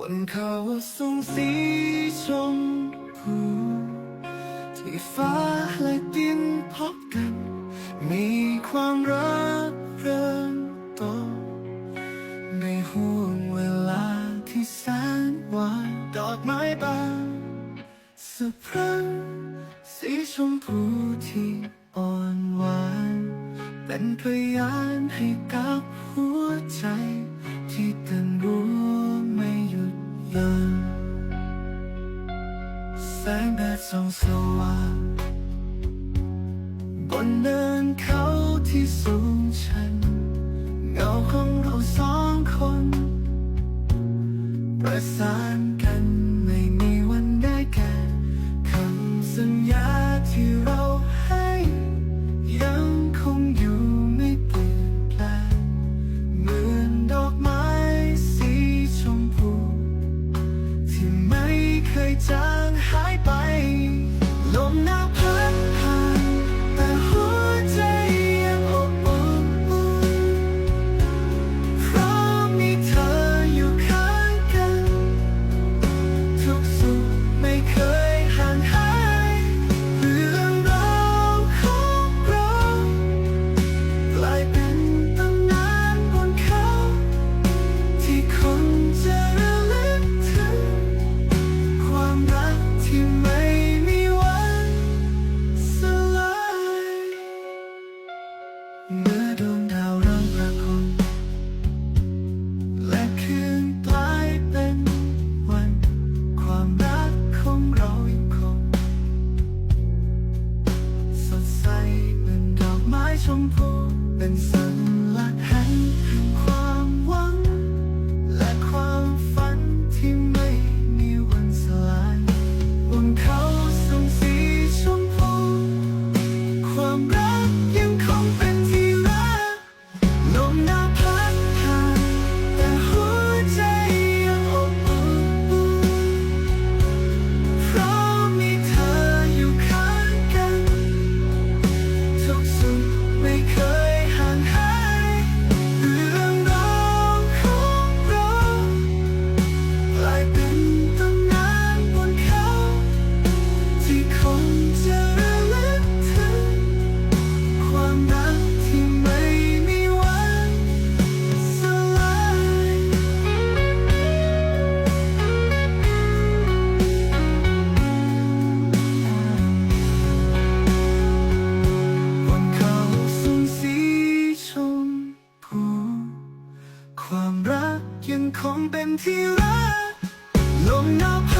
บนเขาสูงสีชมพูที่ฟ้าและดินพบกัน มีความรักเริ่มต้นในห่วงเวลาที่แสนหวานดอกไม้บานสะพรั่งสีชมพูที่อ่อนหวาน เป็นพยานให้กับหัวใจที่ตื่นรู้ ส่องสว่าง บนเนินเขาที่สูงชัน เงาของเราสองคน ประสานกัน มพูเป็นส คงเป็นที่รักลมหนาว